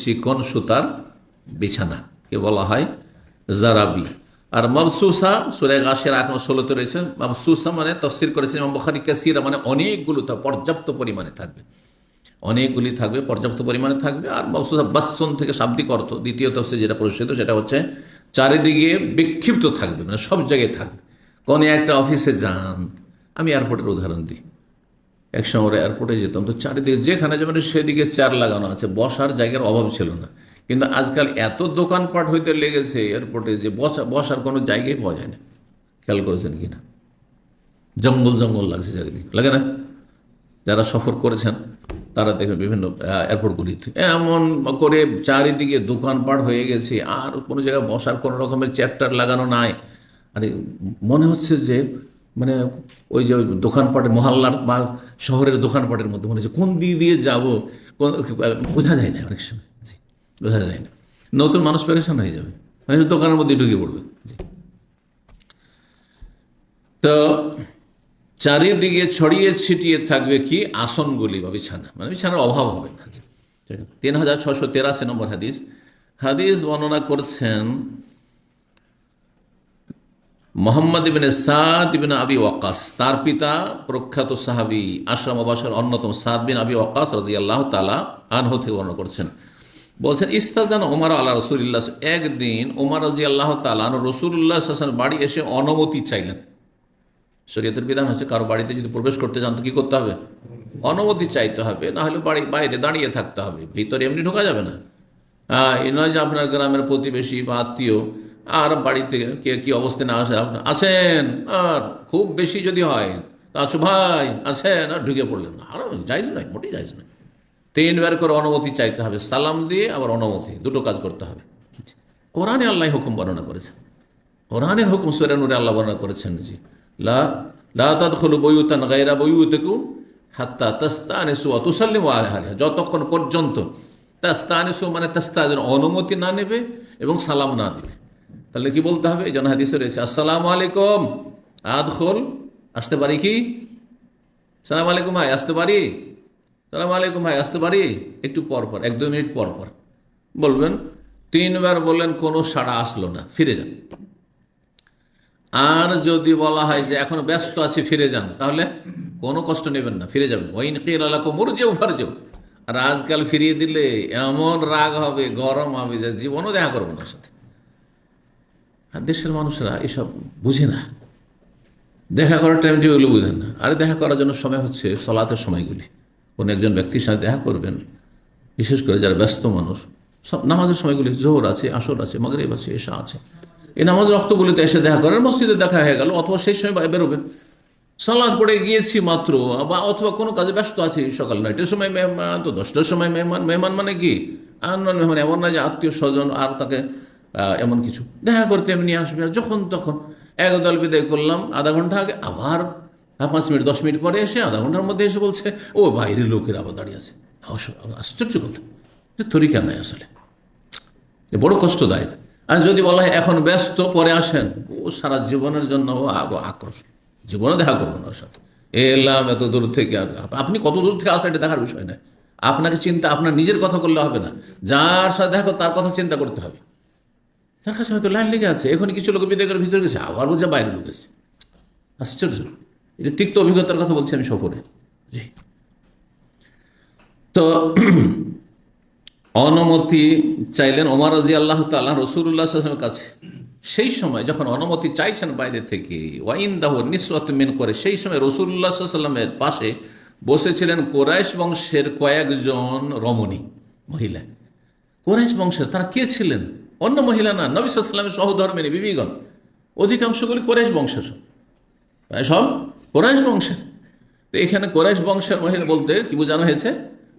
চিকন সুতার বিছানা, কে বলা হয় জারাবি। আর মবসুসা সুরে গাছের আট ষোলোতে রয়েছে মবসুসা মানে তফসির করেছেন ইমাম বুখারী কাসিরা মানে অনেকগুলো তা পর্যাপ্ত পরিমাণে থাকবে। অনেকগুলি থাকবে, পর্যাপ্ত পরিমাণে থাকবে, আর মকসুদা বাসন থেকে শাব্দিক অর্থ, দ্বিতীয় তফসে যেটা প্রসিদ্ধ সেটা হচ্ছে চারিদিকে বিক্ষিপ্ত থাকবে মানে সব জায়গায় থাকবে। কোনো একটা অফিসে যান, আমি এয়ারপোর্টের উদাহরণ দিই। এক সময় এয়ারপোর্টে যেতাম। তো চারিদিকে যেখানে যাবেন সেদিকে চেয়ার লাগানো আছে। বসার জায়গার অভাব ছিল না। কিন্তু আজকাল এত দোকানপাট হইতে লেগেছে এয়ারপোর্টে যে বসা বসার কোনো জায়গায় পাওয়া যায় না। খেয়াল করেছেন কিনা? জঙ্গল জঙ্গল লাগছে চারিদিকে। লাগে না? যারা সফর করেছেন, তারা দেখে বিভিন্ন এয়ারপোর্টগুলিতে এমন করে চারিদিকে দোকানপাট হয়ে গেছে। আর কোনো জায়গায় বসার কোনো রকমের চ্যাপ্টার লাগানো নাই। আরে, মনে হচ্ছে যে মানে ওই যে দোকানপাটের মহল্লার বা শহরের দোকানপাটের মধ্যে মনে হচ্ছে কোন দিক দিয়ে যাব? বোঝা যায় না অনেক সময়। জি, বোঝা যায় না। নতুন মানুষ পেরেশান হয়ে যাবে। মানুষ দোকানের মধ্যে ঢুকে পড়বে। জি। তো চারিদিকে ছড়িয়ে ছিটিয়ে থাকবে কি? আসনগুলি বা বিছানা। মানে বিছানার অভাব হবে না। তিন হাজার ছশো তেরাশি নম্বর হাদিস। হাদিস বর্ণনা করছেন মোহাম্মদ ইবিনে সাদ ইবিন আবি ওয়াক্কাস, তার পিতা প্রখ্যাত সাহাবি আশ্রম আবাসের অন্যতম সাদ বিন আবি ওয়াক্কাস রাজি আল্লাহ তালা আনহ থেকে বর্ণনা করছেন। বলছেন, ইস্তাজান ওমার আল্লাহ রসুল্লাহ একদিন ওমর রাজি আল্লাহ তালান রসুল্লাহ বাড়ি এসে অনুমতি চাইলেন। শরীয়তের বিধান হচ্ছে কারও বাড়িতে যদি প্রবেশ করতে চান তো কি করতে হবে? অনুমতি চাইতে হবে, না হলে বাড়ি, বাইরে দাঁড়িয়ে থাকতে হবে। ভিতরে এমনি ঢোকা যাবে না। হ্যাঁ এ নয় যে আপনার গ্রামের প্রতিবেশী বা আত্মীয় আর বাড়িতে কে কি অবস্থায় না আসে আছেন, আর খুব বেশি যদি হয়, তা আছো ভাই, আছেন, আর ঢুকে পড়লেন না। আর যাইজ নয় মোটেই যাইজ নয় তিনবার করে অনুমতি চাইতে হবে, সালাম দিয়ে আবার অনুমতি, দুটো কাজ করতে হবে। কোরআনে আল্লাহ হুকুম বর্ণনা করেছেন। কোরআনের হুকুম সুরানুরে আল্লাহ বর্ণনা করেছেন জি লা যতক্ষণ পর্যন্ত তাস্তানিসু মানে তাস্তাজন অনুমতি না নেবে এবং সালাম না দিবে। তাহলে কি বলতে হবে? এই জন্য হাদিসে রয়েছে, আসসালামু আলাইকুম, আদখুল। আসতে পারি কি? সালাম আলাইকুম ভাই, আসতে পারি? সালাম আলাইকুম ভাই, আসতে পারি? একটু পর পর, এক দু মিনিট পর পর। বলবেন, তিনবার বললেন, কোনো সাড়া আসলো না, ফিরে যান। আর যদি বলা হয় যে, এখন ব্যস্ত আছি, ফিরে যান, তাহলে কোনো কষ্ট নেবেন না, ফিরে যাবেন। ওই কিল আলাকো মরজেও ফারজেও আর আজকাল ফিরিয়ে দিলে এমন রাগ হবে, গরম হবে যে, জীবনও দেখা করব না সাথে। দেশের মানুষরা এসব বুঝে না। দেখা করার টাইম টেবিলগুলো বুঝেন না। আরে দেখা করার জন্য সময় হচ্ছে সলাতের সময়গুলি। কোনো একজন ব্যক্তির সাথে দেখা করবেন, বিশেষ করে যারা ব্যস্ত মানুষ, সব নামাজের সময়গুলি জোহর আছে, আসর আছে, মগরিব আছে এসা আছে। এই নামাজ রক্তগুলিতে এসে দেখা করেন, মসজিদে দেখা হয়ে গেল, অথবা সেই সময় বেরোবেন। সালাদ পড়ে গিয়েছি মাত্র, বা অথবা কোনো কাজে ব্যস্ত আছি সকাল নয়টার সময় মেহমান, তো দশটার সময় মেহমান। মেহমান মানে কি? আর মেহমান এমন না যে আত্মীয় স্বজন আর তাকে এমন কিছু। দেখা করতে এমনি আসবে। আর যখন তখন এক দল বিদায় করলাম, আধা ঘণ্টা আগে আবার পাঁচ মিনিট, দশ মিনিট পরে এসে আধা ঘণ্টার মধ্যে এসে বলছে, ও, বাইরের লোকের আবার দাঁড়িয়ে আছে। আশ্চর্য কথা। তরিকা নাই আসলে? বড় কষ্টদায়ক। আর যদি বলা হয় এখন ব্যস্ত, পরে আসেন, ও সারা জীবনের জন্য আগ- জীবনে দেখা করব না ওর সাথে। এলাম এত দূর থেকে আপনি কত দূর থেকে আসেন এটা দেখার বিষয় না আপনাকে চিন্তা, আপনার নিজের কথা করলে হবে না। যার সাথে দেখো তার কথা চিন্তা করতে হবে। তার কাছে হয়তো লাইন লেগে আছে। এখন কিছু লোক বিদায় করে ভিতরে গেছে। আবার বোঝা বাইরে লোক এসেছে। আশ্চর্য। এটা তিক্ত অভিজ্ঞতার কথা বলছি আমি সফরে জি। তো অনুমতি চাইলেন ওমর রাজি আল্লাহ তাল্লাহ রসুল্লাহামের কাছে। সেই সময় যখন অনুমতি চাইছেন বাইরে থেকে ওয়াইন দাহ মেন করে সেই সময় রসুল্লাহ সাল্লামের পাশে বসেছিলেন কোরাইশ বংশের কয়েকজন রমণী, মহিলা। কোরাইশ বংশের তারা কে ছিলেন? অন্য মহিলা না নবী সাল্লামের সহধর্মিনী, বিবিগণ। অধিকাংশগুলি কোরাইশ বংশের। প্রায় সব কোরাইশ বংশের। তো এখানে কোরাইশ বংশের মহিলা বলতে কি বোঝানো হয়েছে?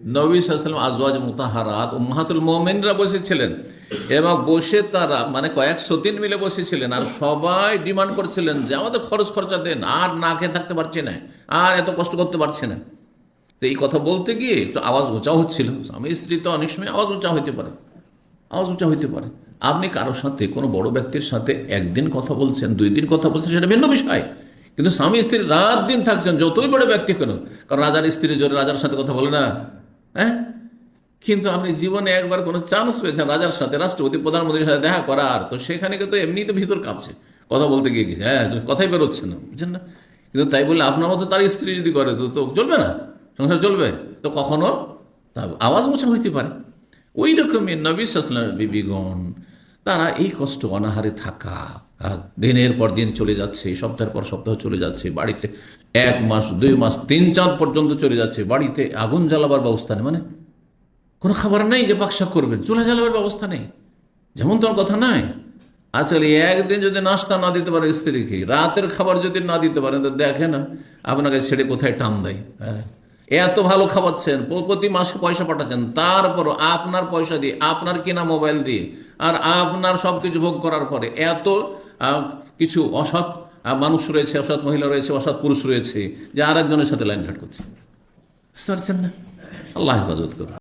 নবী সাল্লাম আজওয়াজ মুতাহারাত মাহাতুল মোমেনরা বসেছিলেন। এবং বসে তারা মানে কয়েক সতীন মিলে বসেছিলেন। আর সবাই ডিমান্ড করছিলেন যে আমাদের খরচ খরচা দেন, আর না খেয়ে থাকতে পারছি না, আর এত কষ্ট করতে পারছি না। তো এই কথা বলতে গিয়ে আওয়াজ উঁচা হচ্ছিল। স্বামী, স্ত্রী তো অনেক সময় আওয়াজ উঁচা হইতে পারে। আওয়াজ উঁচা হইতে পারে। আপনি কারোর সাথে, কোনো বড় ব্যক্তির সাথে একদিন কথা বলছেন, দুই দিন কথা বলছেন, সেটা ভিন্ন বিষয়। কিন্তু স্বামী স্ত্রী রাত দিন থাকছেন, যতই বড় ব্যক্তি কেন, কারণ রাজার স্ত্রী জোরে রাজার সাথে কথা বলে না হ্যাঁ? কিন্তু আপনি জীবনে একবার কোনো চান্স পেয়েছেন রাজার সাথে, রাষ্ট্রপতি, প্রধানমন্ত্রীর সাথে দেখা করার, তো সেখানে কিন্তু এমনি তো ভিতর কাঁপছে। কথা বলতে গিয়ে গেছে হ্যাঁ কথাই বেরোচ্ছে না, বুঝছেন না? কিন্তু তাই বলে আপনার মতো তার স্ত্রী যদি করে, তো তো চলবে না, সংসার চলবে, তো কখনো তা আওয়াজ মোছা হইতে পারে। ওই রকমই নবী সাসলামের বিবিগণ তারা এই কষ্ট অনাহারে থাকা দিনের পর দিন চলে যাচ্ছে, সপ্তাহের পর সপ্তাহ চলে যাচ্ছে, বাড়িতে এক মাস, দুই মাস, তিন চাঁদ পর্যন্ত চলে যাচ্ছে, বাড়িতে আগুন জ্বালাবার ব্যবস্থা নেই। মানে কোনো খাবার নেই যে বাক্সা করবেন চুলা জ্বালাবার ব্যবস্থা নেই। যেমন তোমার কথা নাই আজকাল একদিন যদি নাস্তা না দিতে পারে স্ত্রীকে, রাতের খাবার যদি না দিতে পারেন তো দেখে না, আপনাকে ছেড়ে কোথায় টান দেয়? হ্যাঁ। এত ভালো খাওয়াচ্ছেন প্রতি মাসে পয়সা পাঠাচ্ছেন, তারপরও আপনার পয়সা দিয়ে, আপনার কেনা মোবাইল দিয়ে আর আপনার সব কিছু ভোগ করার পরে এত কিছু অসৎ মানুষ রয়েছে অসৎ মহিলা রয়েছে অসৎ পুরুষ রয়েছে যে আর একজনের সাথে লাইন ঘাট করছে। বুঝতে পারছেন না? আল্লাহ হেফাজত করুন।